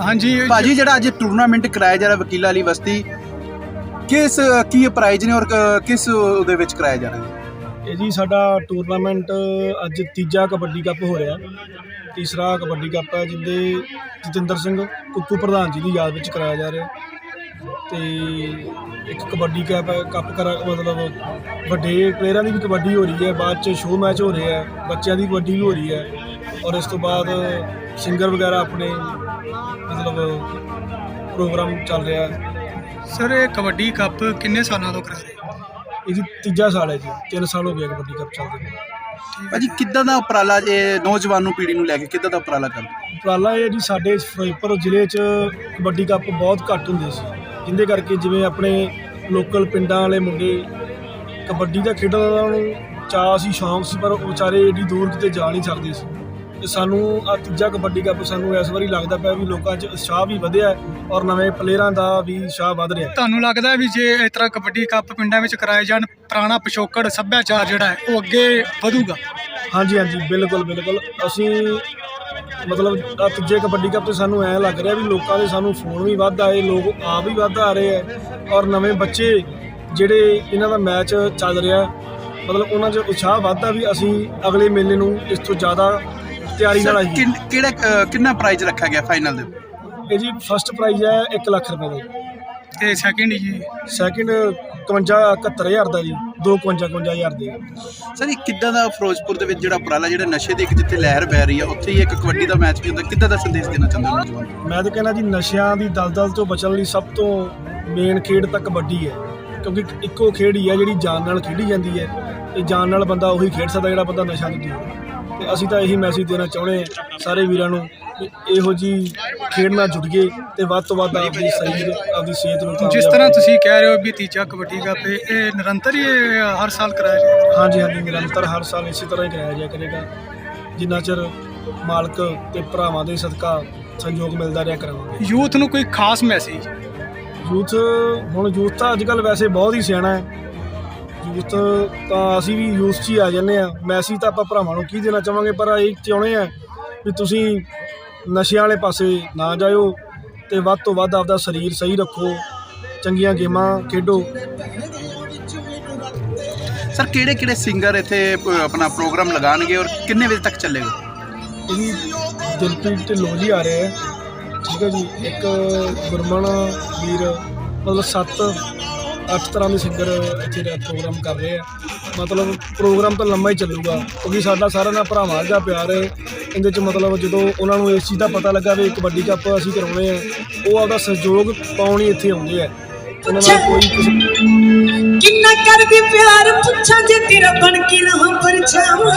ਹਾਂਜੀ। ਭਾਜੀ ਜਿਹੜਾ ਅੱਜ ਟੂਰਨਾਮੈਂਟ ਕਰਾਇਆ ਜਾ ਰਿਹਾ ਵਕੀਲਾਂ ਵਾਲੀ ਬਸਤੀ ਕਿਸ ਕੀ ਪ੍ਰਾਈਜ਼ ਨੇ ਔਰ ਕ- ਕਿਸ ਉਹਦੇ ਵਿੱਚ ਕਰਾਇਆ ਜਾ ਰਿਹਾ? ਹੈ ਇਹ ਜੀ ਸਾਡਾ ਟੂਰਨਾਮੈਂਟ ਅੱਜ ਤੀਜਾ ਕਬੱਡੀ ਕੱਪ ਹੋ ਰਿਹਾ। ਤੀਸਰਾ ਕਬੱਡੀ ਕੱਪ ਹੈ ਜਿੰਦੇ ਜਤਿੰਦਰ ਸਿੰਘ ਕੁੱਕੂ ਪ੍ਰਧਾਨ ਜੀ ਦੀ ਯਾਦ ਵਿੱਚ ਕਰਾਇਆ ਜਾ ਰਿਹਾ। ਤੇ ਇੱਕ ਕਬੱਡੀ ਕੱਪ ਹੈ ਕੱਪ ਕਰਾ ਮਤਲਬ ਵੱਡੇ ਪਲੇਅਰਾਂ ਦੀ ਵੀ ਕਬੱਡੀ ਹੋ ਰਹੀ ਹੈ ਬਾਅਦ ਚ ਸ਼ੋਅ ਮੈਚ ਹੋ ਰਹੇ ਹੈ ਬੱਚਿਆਂ ਦੀ ਕਬੱਡੀ ਵੀ ਹੋ ਰਹੀ ਹੈ ਔਰ ਇਸ ਤੋਂ ਬਾਅਦ ਸਿੰਗਰ ਵਗੈਰਾ ਆਪਣੇ ਮਤਲਬ ਪ੍ਰੋਗਰਾਮ ਚੱਲ ਰਿਹਾ ਹੈ। ਸਰ ਇਹ ਕਬੱਡੀ ਕੱਪ ਕਿੰਨੇ ਸਾਲਾਂ ਤੋਂ ਕਰਾ ਰਹੇ ਇਹਦੀ ਤੀਜਾ ਸਾਲ ਹੈ ਜੀ 3 ਸਾਲ ਹੋ ਗਏ ਕਬੱਡੀ ਕੱਪ ਚੱਲਦੇ ਨੂੰ। ਭਾਜੀ ਕਿੱਦਾਂ ਦਾ ਉਪਰਾਲਾ ਇਹ ਨੌਜਵਾਨ ਨੂੰ ਪੀੜ੍ਹੀ ਨੂੰ ਲੈ ਕੇ ਕਿੱਦਾਂ ਦਾ ਉਪਰਾਲਾ ਕਰਦੇ? ਉਪਰਾਲਾ ਇਹ ਜੀ ਸਾਡੇ ਫਿਰੋਜ਼ਪੁਰ ਜ਼ਿਲ੍ਹੇ 'ਚ ਕਬੱਡੀ ਕੱਪ ਬਹੁਤ ਘੱਟ ਹੁੰਦੇ ਸੀ। ਜਿੰਦੇ ਕਰਕੇ ਜਿਵੇਂ ਆਪਣੇ ਲੋਕਲ ਪਿੰਡਾਂ ਵਾਲੇ ਮੁੰਡੇ ਕਬੱਡੀ ਦਾ ਖੇਡਣ ਦਾ ਉਹਨਾਂ ਨੂੰ ਚਾਅ ਸੀ ਸ਼ੌਂਕ ਸੀ ਪਰ ਉਹ ਵਿਚਾਰੇ ਏਡੀ ਦੂਰ ਕਿਤੇ ਜਾ ਨਹੀਂ ਸਕਦੇ ਸੀ। ਤੇ ਸਾਨੂੰ ਆ ਤੀਜਾ ਕਬੱਡੀ ਕੱਪ ਸਾਨੂੰ ਇਸ ਵਾਰੀ ਲੱਗਦਾ ਪਿਆ ਵੀ ਲੋਕਾਂ 'ਚ ਉਤਸ਼ਾਹ ਵੀ ਵਧਿਆ ਔਰ ਨਵੇਂ ਪਲੇਅਰਾਂ ਦਾ ਵੀ ਉਤਸ਼ਾਹ ਵਧ ਰਿਹਾ। ਤੁਹਾਨੂੰ ਲੱਗਦਾ ਵੀ ਜੇ ਇਸ ਤਰ੍ਹਾਂ ਕਬੱਡੀ ਕੱਪ ਪਿੰਡਾਂ ਵਿੱਚ ਕਰਾਏ ਜਾਣ ਪੁਰਾਣਾ ਪਿਛੋਕੜ ਸੱਭਿਆਚਾਰ ਜਿਹੜਾ ਹੈ ਉਹ ਅੱਗੇ ਵਧੂਗਾ? ਹਾਂਜੀ ਹਾਂਜੀ ਬਿਲਕੁਲ ਬਿਲਕੁਲ। ਅਸੀਂ ਮਤਲਬ ਤੀਜੇ ਕਬੱਡੀ ਕੱਪ ਤੇ ਸਾਨੂੰ ਐ ਲੱਗ ਰਿਹਾ ਵੀ ਲੋਕਾਂ ਦੇ ਸਾਨੂੰ ਫੋਨ ਵੀ ਵੱਧ ਆਏ ਲੋਕ ਆਪ ਵੀ ਵੱਧ ਆ ਰਹੇ ਐ ਔਰ ਨਵੇਂ ਬੱਚੇ ਜਿਹੜੇ ਇਹਨਾਂ ਦਾ ਮੈਚ ਚੱਲ ਰਿਹਾ ਮਤਲਬ ਉਹਨਾਂ 'ਚ ਉਤਸ਼ਾਹ ਵੱਧਦਾ ਵੀ ਅਸੀਂ ਅਗਲੇ ਮੇਲੇ ਨੂੰ ਇਸ ਤੋਂ ਜ਼ਿਆਦਾ ਤਿਆਰੀ ਨਾਲ ਆਈਏ। ਕਿਹੜਾ ਕਿੰਨਾ ਪ੍ਰਾਈਜ਼ ਰੱਖਿਆ ਗਿਆ ਫਾਈਨਲ ਦੇ ਇਹ ਜੀ ਫਸਟ ਪ੍ਰਾਈਜ਼ ਹੈ 1 ਲੱਖ ਰੁਪਏ ਦਾ। ਤੇ ਸੈਕਿੰਡ ਜੀ? ਸੈਕਿੰਡ 51 71000 ਦਾ ਜੀ 2 51 51000 ਦੇ। ਸਰ ਇਹ ਕਿੱਦਾਂ ਦਾ ਫਿਰੋਜ਼ਪੁਰ ਦੇ ਵਿੱਚ ਜਿਹੜਾ ਉਪਰਾਲਾ ਜਿਹੜਾ ਨਸ਼ੇ ਦੀ ਇੱਕ ਜਿੱਥੇ ਲਹਿਰ ਬਹਿ ਰਹੀ ਆ ਉੱਥੇ ਹੀ ਇੱਕ ਕਬੱਡੀ ਦਾ ਮੈਚ ਵੀ ਹੁੰਦਾ ਕਿੱਦਾਂ ਦਾ ਸੰਦੇਸ਼ ਦੇਣਾ ਚਾਹੁੰਦੇ ਹੋ? ਨੌਜਵਾਨ? ਮੈਂ ਤਾਂ ਕਹਿੰਦਾ ਜੀ ਨਸ਼ਿਆਂ ਦੀ ਦਲਦਲ ਤੋਂ ਬਚਣ ਲਈ ਸਭ ਤੋਂ ਮੇਨ ਖੇਡ ਤਾਂ ਕਬੱਡੀ ਹੈ ਕਿਉਂਕਿ ਇੱਕੋ ਖੇਡ ਹੀ ਹੈ ਜਿਹੜੀ ਜਾਨ ਨਾਲ ਖੇਡੀ ਜਾਂਦੀ ਹੈ। ਤੇ ਜਾਨ ਨਾਲ ਬੰਦਾ ਉਹੀ ਖੇਡ ਸਕਦਾ ਜਿਹੜਾ ਬੰਦਾ ਨਸ਼ਾ ਨਹੀਂ ਕਰਦਾ ਤੇ ਅਸੀਂ ਤਾਂ ਇਹੀ ਮੈਸੇਜ ਦੇਣਾ ਚਾਹੁੰਦੇ ਹਾਂ ਸਾਰੇ ਵੀਰਾਂ ਨੂੰ ਕਿ ਇਹੋ ਜੀ ਖੇਡ ਨਾਲ ਜੁੜੀਏ ਤੇ ਵੱਧ ਤੋਂ ਵੱਧ ਆਪਣੀ ਸਰੀਰ ਆਪਦੀ ਸਿਹਤ ਨੂੰ ਜਿਸ ਤਰ੍ਹਾਂ ਤੁਸੀਂ ਕਹਿ ਰਹੇ ਹੋ ਵੀ ਤੀਜਾ ਕਬੱਡੀ ਕੱਪ ਇਹ ਇਹ ਨਿਰੰਤਰ ਹੀ ਇਹ ਹਰ ਸਾਲ ਕਰਾਇਆ ਜਾਂਦਾ ਹਾਂਜੀ ਹਾਂਜੀ ਨਿਰੰਤਰ ਹਰ ਸਾਲ ਇਸੇ ਤਰ੍ਹਾਂ ਹੀ ਕਰਾਇਆ ਜਾਇਆ ਕਰੇਗਾ। ਜਿੰਨਾ ਚਿਰ ਮਾਲਕ ਤੇ ਭਰਾਵਾਂ ਦੇ ਸਦਕਾ ਸੰਯੋਗ ਮਿਲਦਾ ਰਿਹਾ ਕਰਾਂਗੇ। ਯੂਥ ਨੂੰ ਕੋਈ ਖਾਸ ਮੈਸੇਜ ਯੂਥ ਹੁਣ ਯੂਥ ਤਾਂ ਅੱਜ ਕੱਲ ਵੈਸੇ ਬਹੁਤ ਹੀ ਸਿਆਣਾ ਹੈ। ਯੂਥ ਤਾਂ ਅਸੀਂ ਵੀ ਯੂਥ 'ਚ ਹੀ ਆ ਜੰਨੇ ਆ ਮੈਸੇਜ ਤਾਂ ਆਪਾਂ ਭਰਾਵਾਂ ਨੂੰ ਕੀ ਦੇਣਾ ਚਾਹਾਂਗੇ ਪਰ ਇਹ ਚਾਹੁੰਦੇ ਆ ਵੀ ਤੁਸੀਂ ਨਸ਼ਿਆਂ ਵਾਲੇ ਪਾਸੇ ਨਾ ਜਾਇਓ ਤੇ ਵੱਧ ਤੋਂ ਵੱਧ ਆਪਦਾ ਸਰੀਰ ਸਹੀ ਰੱਖੋ ਚੰਗੀਆਂ ਗੇਮਾਂ ਖੇਡੋ। ਸਰ ਕਿਹੜੇ ਕਿਹੜੇ ਸਿੰਗਰ ਇੱਥੇ ਪ- ਆਪਣਾ ਪ੍ਰੋਗਰਾਮ ਲਗਾਣਗੇ ਔਰ ਕਿੰਨੇ ਵਜੇ ਤੱਕ ਚੱਲੇਗਾ? ਇਹਦੀ ਦਿਲਪ੍ਰੀਤ ਢਿੱਲੋਂ ਜੀ ਆ ਰਹੇ ਹੈ ਠੀਕ ਹੈ ਜੀ ਇੱਕ ਗੁਰਮਨ ਵੀਰ ਮਤਲਬ 7 8 ਤਰ੍ਹਾਂ ਦੇ ਸਿੰਗਰ ਇੱਥੇ ਦਾ ਪ੍ਰੋਗਰਾਮ ਕਰ ਰਹੇ ਆ। ਮਤਲਬ ਪ੍ਰੋਗਰਾਮ ਤਾਂ ਲੰਮਾ ਹੀ ਚੱਲੂਗਾ ਕਿਉਂਕਿ ਸਾਡਾ ਸਾਰਿਆਂ ਨਾਲ ਭਰਾਵਾਂ ਦਾ ਪਿਆਰ ਹੈ। ਇਹਦੇ ਚ ਮਤਲਬ ਜਦੋਂ ਉਹਨਾਂ ਨੂੰ ਇਸ ਚੀਜ਼ ਦਾ ਪਤਾ ਲੱਗਾ ਵੀ ਕਬੱਡੀ ਕੱਪ ਅਸੀਂ ਕਰਾਉਣੇ ਆ ਉਹ ਆਪਦਾ ਸਹਿਯੋਗ ਪਾਉਣ ਹੀ ਇੱਥੇ ਆਉਂਦੇ ਆ। ਉਹਨਾਂ ਨਾਲ ਕੋਈ ਕਿਸੇ ਕਿੰਨਾ ਕਰਦੀ ਪਿਆਰ ਪੁੱਛਾਂ ਜੇ ਤੇਰਾ ਬਣ ਕੇ ਰਹਾਂ ਪਰਛਾਵਾਂ